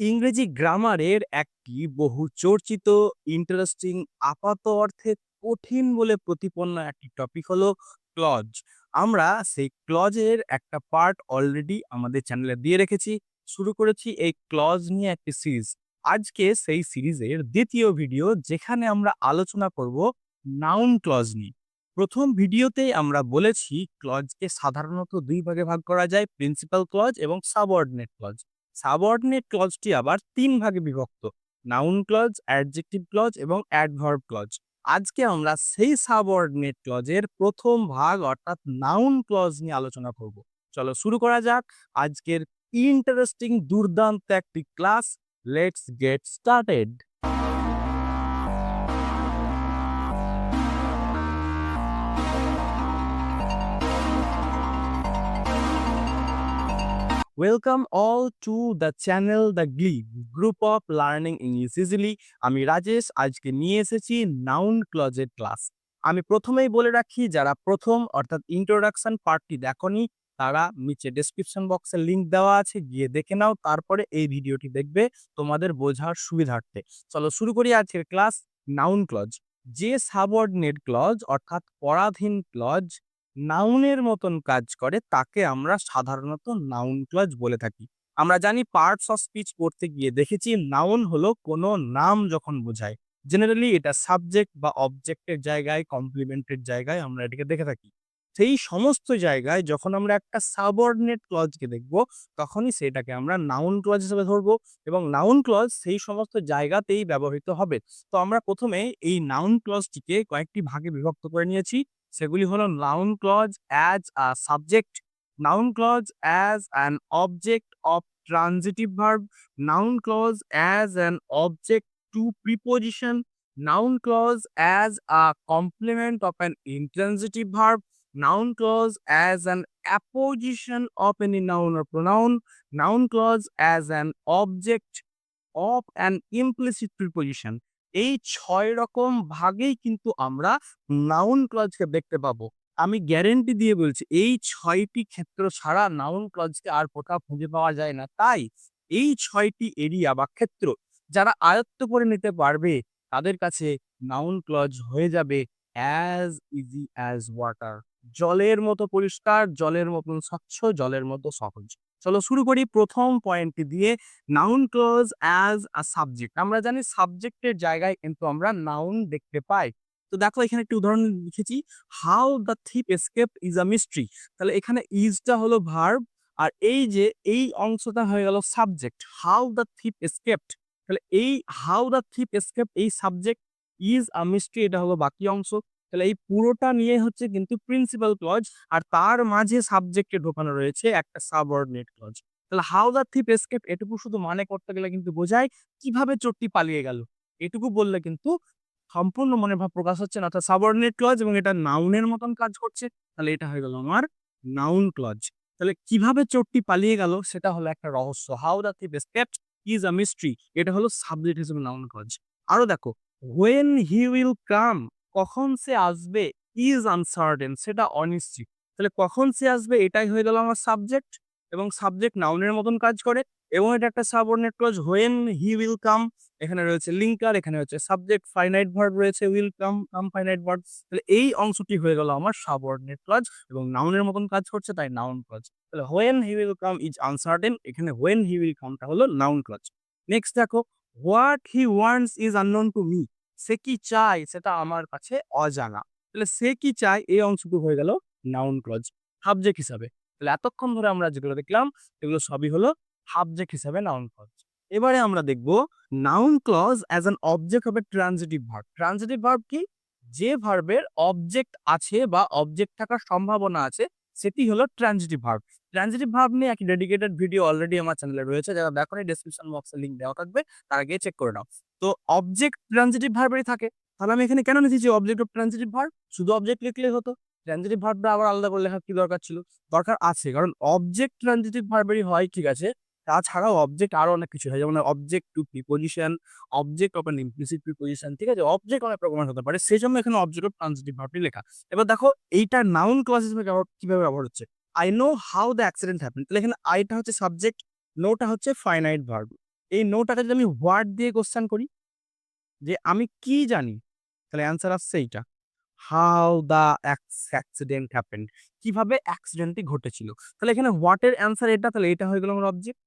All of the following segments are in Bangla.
ইংরেজি গ্রামারের একটি বহু চর্চিত, ইন্টারেস্টিং, আপাত অর্থে কঠিন বলে প্রতিপন্ন একটি টপিক হলো ক্লজ। আমরা সেই ক্লজের একটা পার্ট অলরেডি আমাদের চ্যানেলে দিয়ে রেখেছি। শুরু করেছি এই ক্লজ নিয়ে একটি সিরিজ। আজকে সেই সিরিজের দ্বিতীয় ভিডিও যেখানে আমরা আলোচনা করব নাউন ক্লজ নিয়ে। প্রথম ভিডিওতেই আমরা বলেছি ক্লজকে সাধারণত দুই ভাগে ভাগ করা যায় প্রিন্সিপাল ক্লজ এবং সাবঅর্ডিনেট ক্লজ। সাবঅর্ডিনেট ক্লজটি আবার তিন ভাগে বিভক্ত। নাউন ক্লজ, অ্যাডজেক্টিভ ক্লজ এবং অ্যাডভার্ব ক্লজ। আজকে আমরা সেই সাবঅর্ডিনেট ক্লজের প্রথম ভাগ অর্থাৎ নাউন ক্লজ নিয়ে আলোচনা করব। চলো শুরু করা যাক আজকের ইন্টারেস্টিং দুর্দান্ত একটি class. Let's get started. Welcome all to the channel the glee group of learning English easily আমি রাজেশ, আজকে নিয়ে এসেছি নাউন ক্লজের ক্লাস আমি প্রথমেই বলে রাখি, যারা প্রথম, অর্থাৎ ইন্ট্রোডাকশন পার্টটি দেখনি, তারা নিচে ডেসক্রিপশন বক্সে লিংক দেওয়া আছে, গিয়ে দেখে নাও, তারপরে এই ভিডিওটি দেখবে তোমাদের বোঝার সুবিধার্থে। চলো শুরু করি আজকের ক্লাস নাউন ক্লজ যে সাবঅর্ডিনেট ক্লজ অর্থাৎ পরাধীন ক্লজ নাউনের মতন কাজ করে, তাকে আমরা সাধারণত নাউন ক্লজ বলে থাকি। আমরা জানি পার্টস অফ স্পিচ পড়তে গিয়ে দেখেছি নাউন হলো কোনো নাম যখন বোঝায়। জেনারেলি এটা সাবজেক্ট বা অবজেক্টের জায়গায়, কমপ্লিমেন্টের জায়গায় আমরা এটাকে দেখে থাকি। সেই সমস্ত জায়গায় যখন আমরা একটা সাবঅর্ডিনেট ক্লজকে দেখব, তখনই সেটাকে আমরা নাউন ক্লজ হিসেবে ধরবো এবং নাউন ক্লজ সেই সমস্ত জায়গাতেই ব্যবহৃত হবে। তো আমরা প্রথমে এই নাউন ক্লজটিকে কয়েকটি ভাগে বিভক্ত করে নিয়েছি। সেগুলি হলো noun clause as a subject noun clause as an object of transitive verb noun clause as an object to preposition noun clause as a complement of an intransitive verb noun clause as an apposition of any noun or pronoun noun clause as an object of an implicit preposition এই ছয় রকম ভাগেই কিন্তু আমরা নাউন ক্লজকে দেখতে পাবো। আমি গ্যারেন্টি দিয়ে বলছি, এই ছয়টি ক্ষেত্র ছাড়া নাউন ক্লজকে আর কোথাও খুঁজে পাওয়া যায় না। তাই এই ছয়টি এরিয়া বা ক্ষেত্র যারা আয়ত্ত করে নিতে পারবে, তাদের কাছে নাউন ক্লজ হয়ে যাবে অ্যাজ ইজি অ্যাজ ওয়াটার জলের মতো পরিষ্কার, জলের মতন স্বচ্ছ, জলের মতো সহজ। চলো শুরু করি প্রথম পয়েন্টটি দিয়ে noun clause as a subject আমরা জানি সাবজেক্টের জায়গায় কিন্তু আমরা নাউন দেখতে পাই। তো দেখো এখানে একটি উদাহরণ লিখেছি how the thief escape is a mystery তাহলে এখানে ইজটা হলো ভার্ব আর এই যে, এই অংশটা হয়ে গেল subject how the thief escaped তাহলে এই হাউ দ্য থিপ এসকেপ এই সাবজেক্ট ইজ আ মিস্ট্রি এটা হলো বাকি অংশ। তাহলে এই পুরোটা নিয়ে হচ্ছে কিন্তু প্রিন্সিপাল ক্লজ আর তার মাঝে সাবজেক্টে ঢোকানো রয়েছে একটা সাবঅর্ডিনেট ক্লজ তাহলে হাউ দ্য থিপ এসকেপ এটুকু শুধু মানে করতে গেলে কিন্তু বোঝায় কীভাবে চোরটি পালিয়ে গেল। এটুকু বললে কিন্তু সম্পূর্ণ মনের ভাব প্রকাশ হচ্ছে না। অর্থাৎ সাবঅর্ডিনেট ক্লজ এবং এটা নাউনের মতন কাজ করছে, তাহলে এটা হয়ে গেল আমার নাউন ক্লজ তাহলে কীভাবে চোরটি পালিয়ে গেল সেটা হলো একটা রহস্য। How the thief escaped is a mystery এটা হলো সাবজেক্ট হিসেবে নাউন ক্লজ আরও দেখো হোয়েন হি উইল কাম কখন সে আসবে ইজ আনসার্টেন সেটা অনিশ্চিত। তাহলে কখন সে আসবে এটাই হয়ে গেল আমার সাবজেক্ট এবং সাবজেক্ট নাউনের মতন কাজ করে এবং এটা একটা subordinate clause when he will come এখানে রয়েছে লিঙ্কার এখানে রয়েছে সাবজেক্ট ফাইনাইট ভার্ব রয়েছে will come come finite verb তাহলে এই অংশটি হয়ে গেল আমার সাবঅর্ডিনেট ক্লজ এবং নাউনের মতন কাজ করছে, তাই নাউন ক্লজ তাহলে when he will come is uncertain এখানে হোয়েন হি উইল কামটা হলো নাউন ক্লজ নেক্সট দেখো what he wants is unknown to me সে কি চায় সেটা আমার কাছে অজানা। তাহলে সে কি চায়? এই অংশটুকু হয়ে গেল নাউন ক্লজ সাবজেক্ট হিসাবে। তাহলে এতক্ষণ ধরে আমরা যেগুলো দেখলাম, এগুলো সবই হলো সাবজেক্ট হিসাবে নাউন ক্লজ এবারে আমরা দেখব noun clause as an object হবে ট্রানজিটিভ ভার্ব ট্রানজিটিভ ভার্ব কি? যে ভার্বের অবজেক্ট আছে বা অবজেক্ট থাকার সম্ভাবনা আছে সেটি হলো ট্রানজিটিভ ভার্ব ট্রানজিটিভ ভার্ব নিয়ে একটি ডেডিকেটেড ভিডিও অলরেডি আমার চ্যানেলে রয়েছে, যারা দেখো ডেসক্রিপশন বক্সে লিঙ্ক দেওয়া থাকবে, তার আগে চেক করে নাও। তো অবজেক্ট ট্রানজিটিভ ভার্বেরই থাকে। তাহলে আমি এখানে কেন লিখেছি অবজেক্ট অফ ট্রানজিটিভ ভার্ব শুধু অবজেক্ট লিখলে হতো। ট্রানজিটিভ ভার্বটা আবার আলাদা করে লেখা কি দরকার ছিল? দরকার আছে, কারণ অবজেক্ট ট্রানজিটিভ ভার্বেরই হয়, ঠিক আছে তাছাড়াও অবজেক্ট আরও অনেক কিছু হয় যেমন object to preposition object of an implicit preposition ঠিক আছে? অবজেক্ট অনেক রকমের হতে পারে। সেই জন্য এখানে অবজেক্ট অফ ট্রানজিটিভ ভার্বটি লেখা। এবার দেখো, এইটা নাউন ক্লজ হিসেবে কীভাবে ব্যবহার হচ্ছে? I know how the accident happen তাহলে এখানে আইটা হচ্ছে সাবজেক্ট নোটা হচ্ছে ফাইনাইট ভার্ব এই নোটাকে যদি আমি হোয়াট দিয়ে কোশ্চেন করি, যে আমি কি জানি? তাহলে অ্যান্সার আসছে এইটা। হাউ দ্য অ্যাক্সিডেন্ট হ্যাপেন কীভাবে অ্যাক্সিডেন্টটি ঘটেছিল? তাহলে এখানে হোয়াটের অ্যান্সার এটা? তাহলে এটা হয়ে গেল আমার অবজেক্ট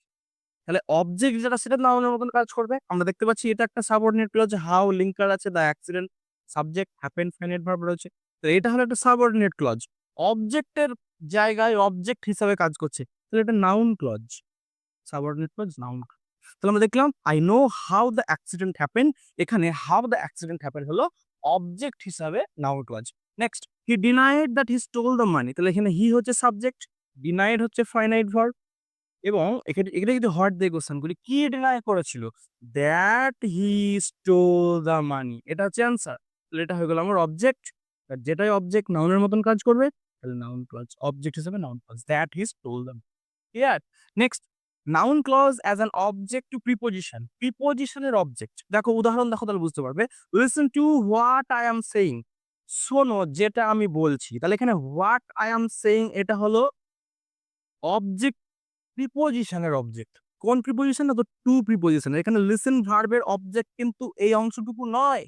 তাহলে অবজেক্ট যেটা সেটা নাউনের মতন কাজ করবে। আমরা দেখতে পাচ্ছি এটা একটা সাবঅর্ডিনেট ক্লজ হাউ লিঙ্কার আছে the accident subject happen finite verb রয়েছে। তো এটা হলো একটা সাবঅর্ডিনেট ক্লজ অবজেক্টের জায়গায় অবজেক্ট হিসাবে কাজ করছে। তাহলে এটা noun clause subordinate clause noun তাহলে আমরা দেখলাম I know how the accident happen এখানে হাউ দ্য অ্যাক্সিডেন্ট হ্যাপেন হলো অবজেক্ট হিসাবে noun clause next he denied that he stole the money তাহলে এখানে হি হচ্ছে সাবজেক্ট ডিনাইড হচ্ছে ফাইনাইট ভার্ব এবং এখানে এখানে যদি হট দিয়ে কোশ্চেন করি কি ডিনাই করেছিল? That he stole the money এটা হচ্ছে অ্যান্সার তাহলে এটা হয়ে গেল আমার অবজেক্ট যেটাই অবজেক্ট নাউনের মতন কাজ করবে, তাহলে নাউন ক্লজ অবজেক্ট হিসেবে noun clause that he stole the clear next noun clause as an object to preposition প্রিপোজিশনের object দেখো, উদাহরণ দেখো, তাহলে বুঝতে পারবে। Listen to what I am saying শোনো যেটা আমি বলছি। তাহলে এখানে হোয়াট আই এম সেইং এটা হলো অবজেক্ট প্রিপোজিশনের অবজেক্ট কোন প্রিপোজিশন না তো টু প্রিপোজিশন এখানে লিসেন ভার্বের অবজেক্ট কিন্তু এই অংশটুকু নয়।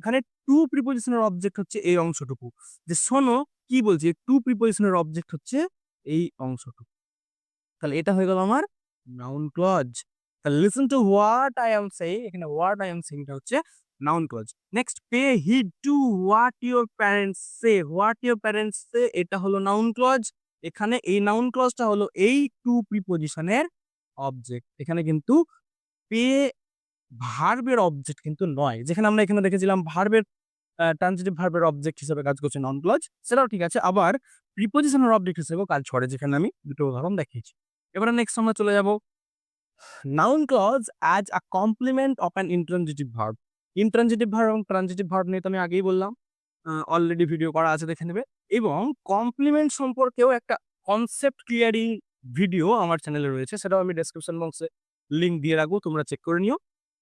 এখানে টু প্রিপোজিশনের অবজেক্ট হচ্ছে এই অংশটুকু। যে শোনো, কি বলছি? টু প্রিপোজিশনের অবজেক্ট হচ্ছে এই অংশটুকু। তাহলে এটা হয়ে গেল আমার নাউন ক্লজ তাহলে listen to what I am say এখানে হোয়াট আই এম সেইটা হচ্ছে noun clause next pay heed to what your parents say what your parents say এটা হলো নাউন ক্লজ এখানে এই নাউন ক্লজটা হলো এই টু প্রিপোজিশনের অবজেক্ট এখানে কিন্তু পে ভার্বের অবজেক্ট কিন্তু নয়। যেখানে আমরা এখানে দেখেছিলাম ভার্বের ট্রানজিটিভ ভার্বের অবজেক্ট হিসেবে কাজ করছে নাউন ক্লজ সেটাও ঠিক আছে। আবার প্রিপোজিশনের অবজেক্ট হিসেবেও কাজ করে, যেখানে আমি দুটো উদাহরণ দেখিয়েছি। এবারে নেক্সট আমরা চলে যাব। Noun clause as a complement of an intransitive verb intransitive verb এবং ট্রানজিটিভ ভার্ব নিয়ে তো আমি আগেই বললাম। অলরেডি ভিডিও করা আছে, দেখে নেবে। এবং কমপ্লিমেন্ট সম্পর্কেও একটা কনসেপ্ট ক্লিয়ারিং ভিডিও আমার চ্যানেলে রয়েছে, সেটাও আমি ডেসক্রিপশন বক্সে লিঙ্ক দিয়ে রাখব, তোমরা চেক করে নিও।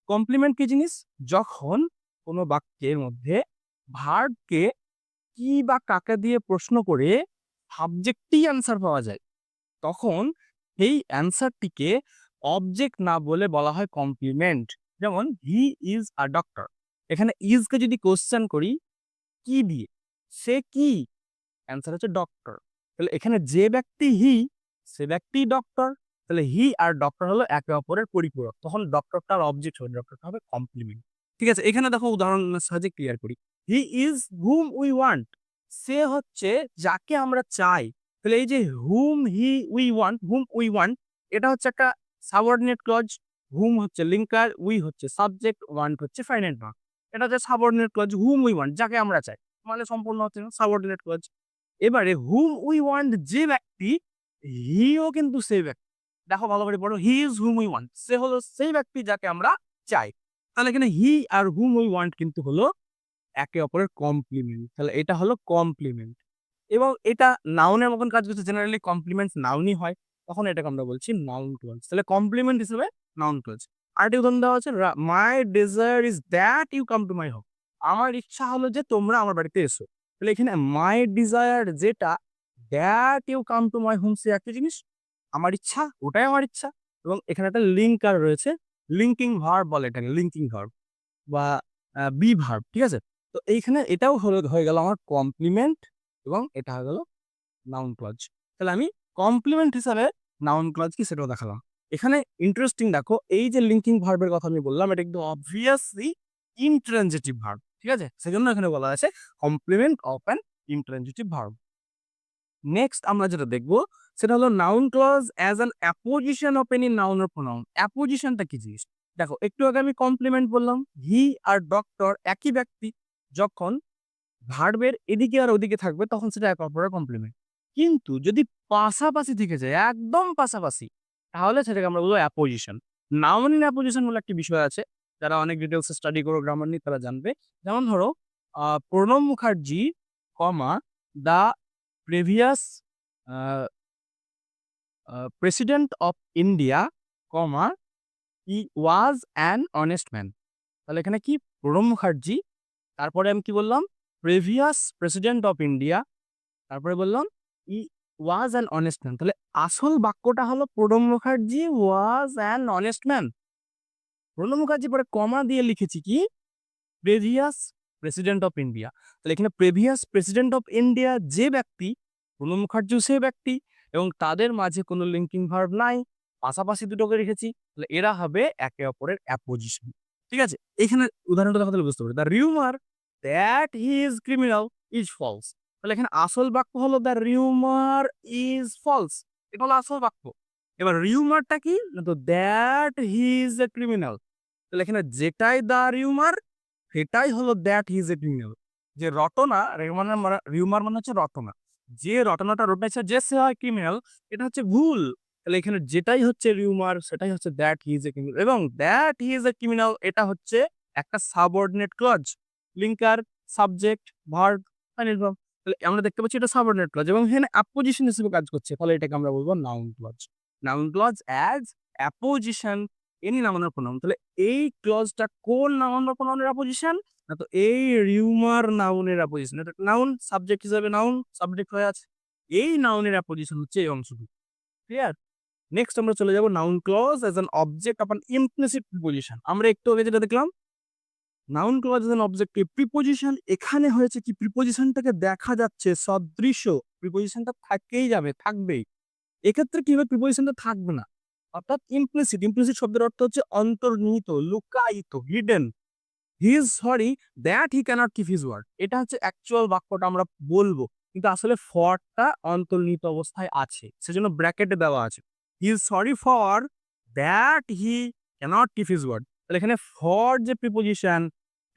কমপ্লিমেন্ট কি জিনিস? যখন কোনো বাক্যের মধ্যে ভার্বকে কি বা কাকে দিয়ে প্রশ্ন করে সাবজেক্টই অ্যান্সার পাওয়া যায়, তখন এই অ্যান্সারটিকে অবজেক্ট না বলে বলা হয় কমপ্লিমেন্ট যেমন হি ইজ আ ডক্টর এখানে ইজকে যদি কোশ্চেন করি কি দিয়ে? সে কি? অ্যান্সার হচ্ছে ডক্টর তাহলে এখানে যে ব্যক্তি হি সে ব্যক্তি ডক্টর তাহলে হি আর ডক্টর হলো একে অপরের পরিপূরক। তখন ডক্টরটার অবজেক্ট হবে ডক্টরটা হবে কমপ্লিমেন্ট ঠিক আছে, এখানে দেখো উদাহরণের সাহায্যে ক্লিয়ার করি। He is whom we want সে হচ্ছে যাকে আমরা চাই। তাহলে এই যে whom he we want whom we want এটা হচ্ছে একটা সাবঅর্ডিনেট ক্লজ হুম হচ্ছে লিঙ্কার উই হচ্ছে সাবজেক্ট ওয়ান্ট হচ্ছে ফাইনাল ভার্ব এটা হচ্ছে subordinate clause whom we want যাকে আমরা চাই মানে সম্পূর্ণ হচ্ছে সাবঅর্ডিনেট ক্লজ এবারে হুম উই ওয়ান্ট যে ব্যক্তি হিও কিন্তু সেই ব্যক্তি। দেখো ভালো করে পড়ো he is whom we want সে হলো সেই ব্যক্তি যাকে আমরা চাই। তাহলে এখানে হি আর হুম উই ওয়ান্ট কিন্তু হলো একে অপরের কমপ্লিমেন্ট তাহলে এটা হলো কমপ্লিমেন্ট এবং এটা নাউনের মতন কাজ করছে জেনারেলি কমপ্লিমেন্ট নাউনই হয়, তখন এটাকে আমরা বলছি নাউন ক্লজ তাহলে কমপ্লিমেন্ট হিসেবে নাউন ক্লজ উদাহরণ দেওয়া হচ্ছে my desire is that you come to my home আমার ইচ্ছা হলো যে তোমরা আমার বাড়িতে এসো। তাহলে এখানে মাই ডিজায়ার যেটা that you come to my home সে একটা জিনিস। আমার ইচ্ছা, ওটাই আমার ইচ্ছা। এবং এখানে একটা লিঙ্কার রয়েছে লিঙ্কিং ভার্ব বলে এটাকে লিঙ্কিং ভার্ব বা বি ভার্ব ঠিক আছে? তো এইখানে এটাও হলো, হয়ে গেল আমার কমপ্লিমেন্ট এবং এটা হয়ে গেল নাউন ক্লজ তাহলে আমি কমপ্লিমেন্ট হিসাবে নাউন ক্লজ কি সেটাও দেখালাম। এখানে ইন্টারেস্টিং দেখো, এই যে লিঙ্কিং ভার্বের কথা আমি বললাম, এটা কিন্তু অবভিয়াসলি ইন্ট্রানজিটিভ ভার্ব ঠিক আছে? সেজন্য এখানে বলা আছে complement of an intransitive verb next আমরা যেটা দেখব, সেটা হলো noun clause as an apposition of any noun or pronoun অ্যাপোজিশনটা কি জিনিস? দেখো, একটু আগে আমি কমপ্লিমেন্ট বললাম হি আর ডক্টর একই ব্যক্তি, যখন ভার্বের এদিকে আর ওদিকে থাকবে, তখন সেটা এক অপরের কমপ্লিমেন্ট কিন্তু যদি পাশাপাশি থেকে যায়, একদম পাশাপাশি তাহলে সেটাকে আমরা বলব অ্যাপোজিশন নাউন ইন অ্যাপোজিশন বলে একটি বিষয় আছে, যারা অনেক ডিটেলস স্টাডি করো গ্রামার নিয়ে তারা জানবে। যেমন ধরো Pranab Mukherjee, comma the previous president of India comma he was an honest man তাহলে এখানে কি? প্রণব মুখার্জি, তারপরে আমি কি বললাম? প্রেভিয়াস প্রেসিডেন্ট অফ ইন্ডিয়া তারপরে বললাম he was an honest man তাহলে আসল বাক্যটা হলো Pranab Mukherjee was an honest man Pranab Mukherjee পরে কমা দিয়ে লিখেছি কি? প্রেভিয়াস প্রেসিডেন্ট অফ ইন্ডিয়া তাহলে এখানে প্রেভিয়াস প্রেসিডেন্ট অফ ইন্ডিয়া যে ব্যক্তি, প্রণব মুখার্জিও সে ব্যক্তি এবং তাদের মাঝে কোনো লিঙ্কিং ভার্ব নাই। পাশাপাশি দুটোকে রেখেছি, তাহলে এরা হবে একে অপরের অ্যাপোজিশন ঠিক আছে? এখানে উদাহরণটা দেখা বুঝতে পারি। The rumour that he is criminal is false তাহলে এখানে আসল বাক্য হলো দ্য রিউমার ইজ ফলস এটা হলো আসল বাক্য। এবার রিউমারটা কি? তো that he is a criminal তাহলে এখানে যেটাই দ্য রিউমার সেটাই হলো that he is a criminal যে রটনা রিউমার মানে রিউমার মানে হচ্ছে রটনা। যে রটনাটা রটাইছে যে সে হয় ক্রিমিনাল এটা হচ্ছে ভুল। তাহলে এখানে যেটাই হচ্ছে রিউমার সেটাই হচ্ছে that he is a criminal এবং that he is a criminal এটা হচ্ছে একটা subordinate clause linker subject verb verb তাহলে আমরা দেখতে পাচ্ছি এটা সাবঅর্ডিনেট ক্লজ এবং এখানে অ্যাপোজিশন হিসেবে কাজ করছে। ফলে এটাকে আমরা বলব noun clause noun clause as apposition any noun pronoun তাহলে এই ক্লজটা কোন নাউন বা প্রোনাউনের অ্যাপোজিশন না তো এই রিউমার নাউনের অ্যাপোজিশন এটা নাউন সাবজেক্ট হিসাবে নাউন সাবজেক্ট হয়ে আছে। এই নাউনের অ্যাপোজিশন হচ্ছে এই অংশটুকু ক্লিয়ার নেক্সট আমরা চলে যাব noun clause as an object of an implicit preposition আমরা একটু আগে যেটা দেখলাম noun clause as an object preposition এখানে হয়েছে কি? প্রিপোজিশনটাকে দেখা যাচ্ছে, সদৃশ্য। প্রিপোজিশনটা থাকেই যাবে, থাকবেই। এক্ষেত্রে কি হবে? প্রিপোজিশনটা থাকবে না। অর্থাৎ ইমপ্লিসিট ইমপ্লিসিট শব্দের অর্থ হচ্ছে অন্তর্নিহিত, লুকায়িত hidden he is sorry that he cannot keep his word এটা হচ্ছে অ্যাকচুয়াল বাক্যটা আমরা বলব। কিন্তু আসলে ফরটা অন্তর্নিহিত অবস্থায় আছে। সেজন্য ব্র্যাকেটে দেওয়া আছে। He is sorry for that he cannot keep his word তাহলে এখানে ফর যে প্রিপোজিশন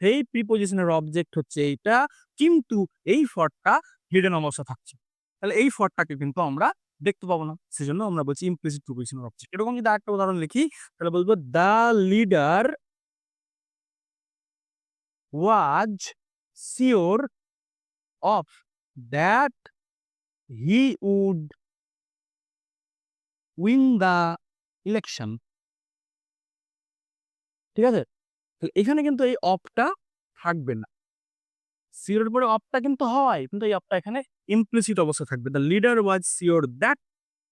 সেই প্রিপোজিশনের অবজেক্ট হচ্ছে এইটা, কিন্তু এই ফরটা হিডেন অবস্থা থাকছে। তাহলে এই ফরটাকে কিন্তু আমরা দেখতে পাবো না, সেজন্য আমরা বলছি ইমপ্লিসিট প্রিপোজিশনের অবজেক্ট এরকম যদি একটা উদাহরণ লিখি, তাহলে বলব the leader was sure of that he would win the election ঠিক আছে? এখানে কিন্তু এই অফটা থাকবে না। সিওর পরে অফটা কিন্তু হয়, কিন্তু এই অফটা এখানে ইমপ্লিসিট অবস্থা থাকবে। The leader was sure that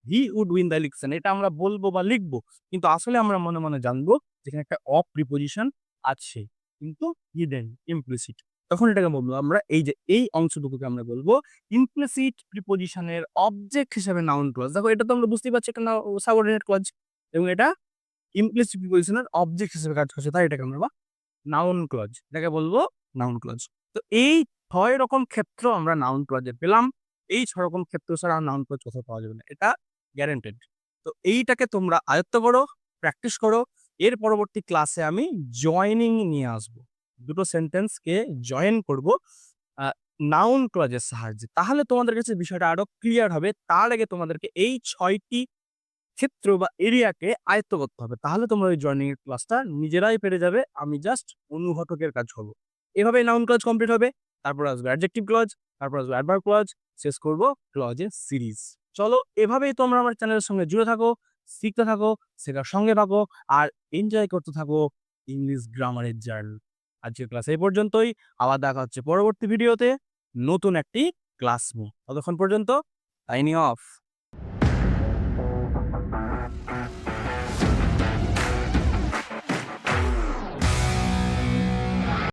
he would win the election এটা আমরা বলব বা লিখব, কিন্তু আসলে আমরা মনে মনে জানব যেখানে একটা অফ প্রিপোজিশন আছে, কিন্তু হিডেন ইমপ্লিসিট তখন এটাকে বলব। আমরা এই যে, এই অংশটুকুকে আমরা বলব ইমপ্লিসিট প্রিপোজিশনের অবজেক্ট হিসেবে নাউন ক্লজ দেখো এটা তো আমরা বুঝতেই পারছি, এটা সাবঅর্ডিনেট ক্লজ এবং এটা ইমপ্লিসিট প্রিপোজিশনের অবজেক্ট হিসেবে কাজ করছে, তাই এটাকে আমরা নাউন ক্লজ এটাকে বলব নাউন ক্লজ তো এই ছয় রকম ক্ষেত্র আমরা নাউন ক্লজে পেলাম, এই ছয় রকম ক্ষেত্র ছাড়া নাউন ক্লজ কোথাও পাওয়া যাবে না, এটা গ্যারেন্টেড তো এইটাকে তোমরা আয়ত্ত করো প্র্যাকটিস করো, এর পরবর্তী ক্লাসে আমি জয়নিং নিয়ে আসব। দুটো সেন্টেন্সকে জয়েন করব নাউন ক্লজের সাহায্যে। তাহলে তোমাদের কাছে বিষয়টা আরও ক্লিয়ার হবে, তার আগে তোমাদেরকে এই ছয়টি ক্ষেত্র বা এরিয়াকে আয়ত্ত করতে হবে। তাহলে তোমরা ওই জয়নিং এর ক্লাসটা নিজেরাই পেরে যাবে, আমি জাস্ট অনুঘটকের কাজ করব এভাবে নাউন ক্লজ কমপ্লিট হবে, তারপর আসবে অ্যাডজেক্টিভ ক্লজ তারপর আসবে অ্যাডভার্ব ক্লজ শেষ করব ক্লজের সিরিজ চলো, এভাবেই তোমরা আমার চ্যানেলের সঙ্গে জুড়ে থাকো, শিখতে থাকো, শেখার সঙ্গে থাকো, আর এনজয় করতে থাকো ইংলিশ গ্রামারের জার্নি আজকের ক্লাস এই পর্যন্তই, আবার দেখা হচ্ছে পরবর্তী ভিডিওতে নতুন একটি ক্লাস নিয়ে। ততক্ষণ পর্যন্ত সাইনিং অফ